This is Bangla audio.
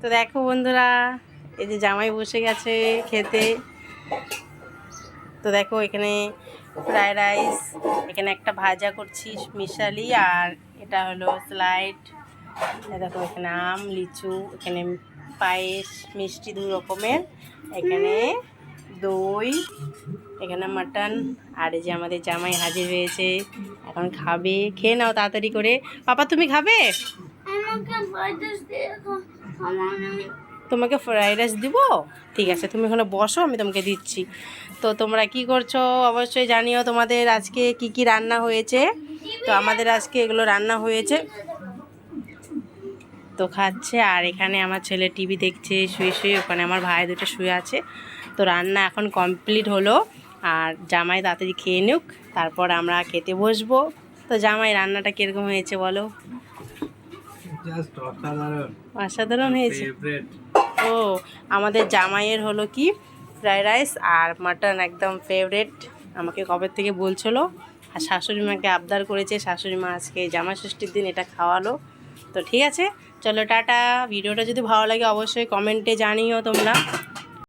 তো দেখো বন্ধুরা, এই যে জামাই বসে গেছে খেতে। তো দেখো এখানে ফ্রায়েড রাইস, এখানে একটা ভাজা করছি মিশালি, আর এটা হলো স্লাইড। দেখো এখানে আম, লিচু, এখানে পায়েস, মিষ্টি দু রকমের। এখানে দই, এখানে মাটন, আর এই যে আমাদের জামাই হাজির হয়েছে। এখন খাবে, খেয়ে নাও তাড়াতাড়ি করে। পাপা, তুমি খাবে? তোমাকে ফ্রাইড রাইস দিব? ঠিক আছে, তুমি ওখানে বসো, আমি তোমাকে দিচ্ছি। তো তোমরা কি করছ? অবশ্যই জানিও তোমাদের আজকে কি কি রান্না হয়েছে। তো আমাদের আজকে এগুলো রান্না হয়েছে। তো খাচ্ছে, আর এখানে আমার ছেলে টিভি দেখছে, শুয়ে শুয়ে, ওখানে আমার ভাই দুটো শুয়ে আছে। তো রান্না এখন কমপ্লিট হলো, আর জামাই তাড়াতাড়ি খেয়ে নিক, তারপর আমরা খেতে বসবো। তো জামাই, রান্নাটা কীরকম হয়েছে বলো? অসাধারণ। হয়েছে। ও আমাদের জামাইয়ের হলো কি? ফ্রাইড রাইস আর মাটন একদম ফেভারেট আমাকে কবে থেকে বলছিল? আর শাশুড়ি মাকে আবদার করেছে। শাশুড়ি মা আজকে জামা ষষ্ঠীর দিন এটা খাওয়ালো। তো ঠিক আছে চলো টাটা। ভিডিওটা যদি ভালো লাগে অবশ্যই কমেন্টে জানিও তোমরা।